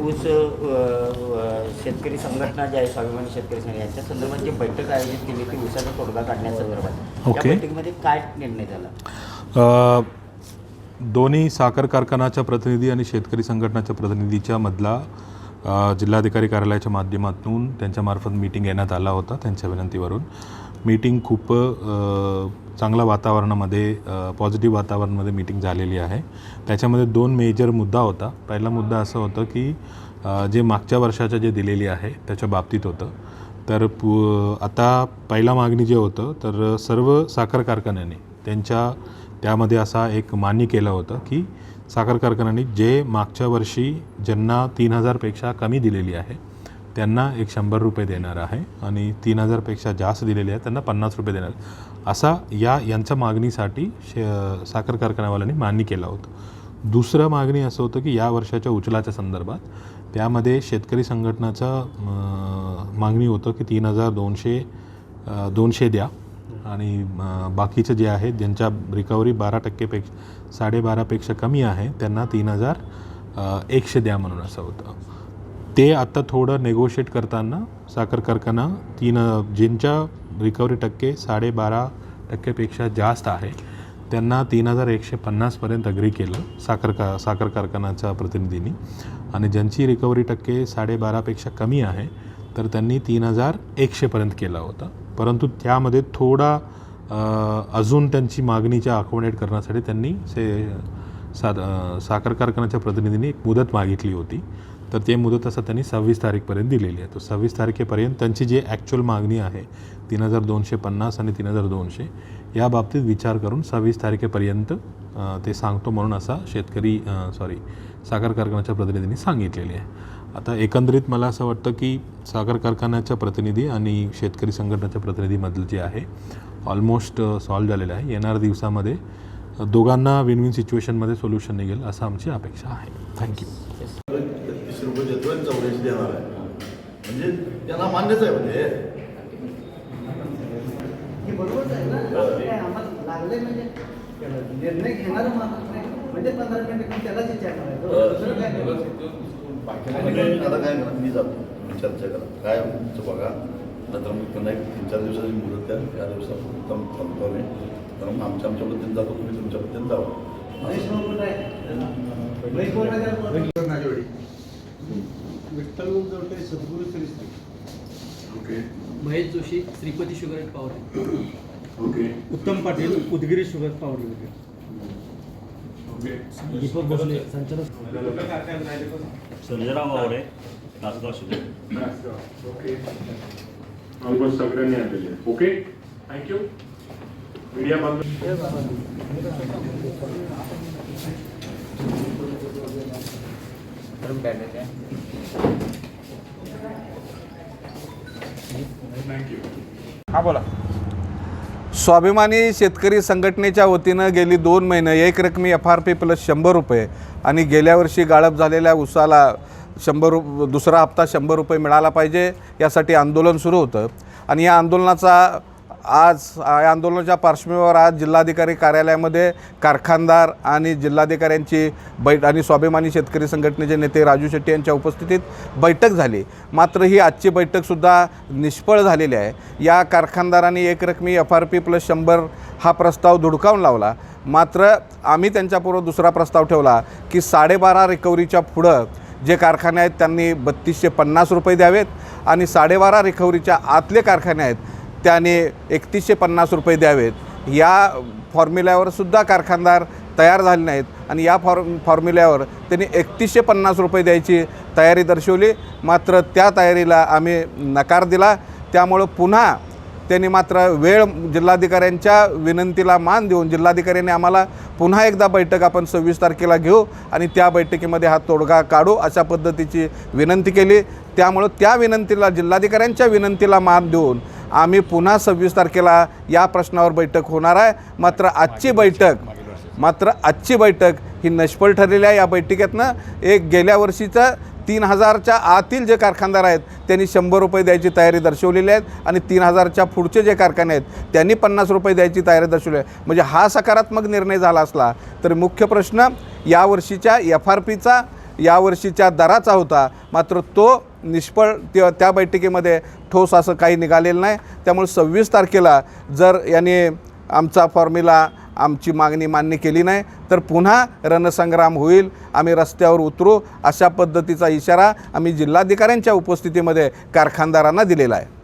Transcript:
ऊस शेतकरी संघटना जी आहे स्वाभिमानी शेतकरी संघटना यांच्या संदर्भात जी बैठक आयोजित केली ती ऊसाचा तोडगा काढण्यासंदर्भात ओके. बैठकीमध्ये काय निर्णय झाला? दोन्ही साखर कारखानाच्या प्रतिनिधी आणि शेतकरी संघटनाच्या प्रतिनिधीच्या मधला जिल्हाधिकारी कार्यालयाच्या माध्यमातून त्यांच्यामार्फत मीटिंग घेण्यात आला होता त्यांच्या विनंतीवरून. मीटिंग खूप चांगल्या वातावरणामध्ये पॉझिटिव्ह वातावरणामध्ये मीटिंग झालेली आहे. त्याच्यामध्ये दोन मेजर मुद्दा होता. पहिला मुद्दा असं होतं की जे मागच्या वर्षाचं जे दिलेली आहे त्याच्या बाबतीत होतं. तर पु आता पहिला मागणी जे होतं तर सर्व साखर कारखान्याने त्यांच्या त्यामध्ये असा एक मान्य केलं होतं की साखर कारखान्याने जे मागच्या वर्षी ज्यांना तीन हजारपेक्षा कमी दिलेली आहे त्यांना एक शंभर रुपये देणार आहे आणि तीन हजारपेक्षा जास्त दिलेले आहे त्यांना पन्नास रुपये देणार असा या यांच्या मागणीसाठी शे साखर कारखानावाल्यांनी मान्य केला होतं. दुसरं मागणी असं होतं की या वर्षाच्या उचलाच्या संदर्भात त्यामध्ये शेतकरी संघटनाचं मागणी होतं की तीन हजार दोनशे दोनशे द्या. आणि बाकीचं जे आहे ज्यांच्या रिकव्हरी बारा टक्केपेक्षा साडेबारापेक्षा कमी आहे त्यांना तीन हजार एकशे द्या म्हणून असं होतं. ते आत्ता थोडं नेगोशिएट करताना साखर कारखाना तीन ज्यांच्या रिकव्हरी टक्के साडेबारा टक्केपेक्षा जास्त आहे. त्यांना तीन हजार एकशे पन्नासपर्यंत अग्री केलं साखर का साखर कारखान्याच्या प्रतिनिधींनी. आणि ज्यांची रिकव्हरी टक्के साडेबारापेक्षा कमी आहे तर त्यांनी तीन हजार एकशेपर्यंत केला होता. परंतु त्यामध्ये थोडा अजून त्यांची मागणीच्या अकोमोडेट करण्यासाठी त्यांनी से सा साखर कारखान्याच्या प्रतिनिधींनी एक मुदत मागितली होती. तर ते मुदत असं त्यांनी सव्वीस तारीखपर्यंत दिलेली आहे. तर सव्वीस तारखेपर्यंत त्यांची जी ॲक्च्युअल मागणी आहे तीन हजार दोनशे पन्नास आणि तीन हजार दोनशे या बाबतीत विचार करून सव्वीस तारखेपर्यंत ते सांगतो म्हणून असा शेतकरी सॉरी साखर कारखान्याच्या प्रतिनिधींनी सांगितलेली आहे. आता एकंदरीत मला असं वाटतं की साखर कारखान्याच्या प्रतिनिधी आणि शेतकरी संघटनेच्या प्रतिनिधीमधलं जे आहे ऑलमोस्ट सॉल्व झालेलं आहे. येणाऱ्या दिवसामध्ये दोघांना विन विन सिच्युएशनमध्ये सोल्युशन निघेल असं आमची अपेक्षा आहे. थँक्यू रुपये देतोय आणि चौऱ्याऐंशी देणार आहे. म्हणजे त्यांना मान्यच आहे म्हणजे. हे म्हणजे. निर्णय घेणारं म्हणजे पंधरा मिनिटं त्यालाच काय करायचं? बाकी आता काय करा मी जातो. चर्चा करा काय तुमचं बघा. नंतर मग एक तीन चार दिवसाची मुदत द्या. त्या दिवसात थांबतो आम्ही कारण आमच्या आमच्या पद्धतीने जातो. तुम्ही तुमच्या पद्धतीने जावा महेश भाऊ कुठं आहे? महेश भाऊ नगर बोला. विठ्ठल जोडले Sadguru Shri Shri. Okay. Mahesh Joshi Shripati sugar power okay. Uttam Patil Udgiri sugar power limited. Okay. Deepak Bhosale संचालक सर्जेराव वावडे तासगाव शिकले ओके. ऑलमोस्ट सगळ्यांनी आलेले. ओके. थँक्यू मीडिया बांधव स्वाभिमानी शेतकरी संघटनेच्या वतीनं गेली दोन महिने एक रकमी एफ आर पी प्लस शंभर रुपये आणि गेल्या वर्षी गाळप झालेल्या उसाला शंभर रु दुसरा हप्ता शंभर रुपये मिळाला पाहिजे यासाठी आंदोलन सुरू होतं. आणि या आंदोलनाचा आज या आंदोलनाच्या पार्श्वभूमीवर आज जिल्हाधिकारी कार्यालयामध्ये कारखानदार आणि जिल्हाधिकाऱ्यांची बैठ आणि स्वाभिमानी शेतकरी संघटनेचे नेते राजू शेट्टी यांच्या उपस्थितीत बैठक झाली. मात्र ही आजची बैठकसुद्धा निष्फळ झालेली आहे. या कारखानदारांनी एक रकमी एफ आर पी प्लस शंभर हा प्रस्ताव धुडकावून लावला. मात्र आम्ही त्यांच्यापूर्व दुसरा प्रस्ताव ठेवला की साडेबारा रिकव्हरीच्या पुढं जे कारखाने आहेत त्यांनी बत्तीसशे पन्नास रुपये द्यावेत आणि साडेबारा रिकव्हरीच्या आतले कारखाने आहेत त्याने एकतीसशे पन्नास रुपये द्यावेत. या फॉर्म्युल्यावर सुद्धा कारखानदार तयार झाले नाहीत. आणि या फॉर फॉर्म्युल्यावर त्यांनी एकतीसशे पन्नास रुपये द्यायची तयारी दर्शवली. मात्र त्या तयारीला आम्ही नकार दिला. त्यामुळं पुन्हा त्यांनी मात्र वेळ जिल्हाधिकाऱ्यांच्या विनंतीला मान देऊन जिल्हाधिकाऱ्यांनी आम्हाला पुन्हा एकदा बैठक आपण सव्वीस तारखेला घेऊ आणि त्या बैठकीमध्ये हा तोडगा काढू अशा पद्धतीची विनंती केली. त्यामुळं त्या विनंतीला जिल्हाधिकाऱ्यांच्या विनंतीला मान देऊन आम्ही पुन्हा सव्वीस तारखेला या प्रश्नावर बैठक होणार आहे. मात्र आजची बैठक मात्र आजची बैठक ही निष्फळ ठरलेली आहे या बैठकीतनं. एक गेल्या वर्षीचं तीन हजारच्या आतील जे कारखानदार आहेत त्यांनी शंभर रुपये द्यायची तयारी दर्शवलेली आहेत आणि तीन हजारच्या पुढचे जे कारखाने आहेत त्यांनी पन्नास रुपये द्यायची तयारी दर्शवली आहे. म्हणजे हा सकारात्मक निर्णय झाला असला तर मुख्य प्रश्न या वर्षीच्या एफ आर पीचा यावर्षीच्या दराचा होता. मात्र तो निष्फळ त्या त्या बैठकीमध्ये ठोस असं काही निघालेलं नाही. त्यामुळे सव्वीस तारखेला जर याने आमचा फॉर्म्युला आमची मागणी मान्य केली नाही तर पुन्हा रणसंग्राम होईल. आम्ही रस्त्यावर उतरू. अशा पद्धतीचा इशारा आम्ही जिल्हाधिकाऱ्यांच्या उपस्थितीमध्ये कारखानदारांना दिलेला आहे.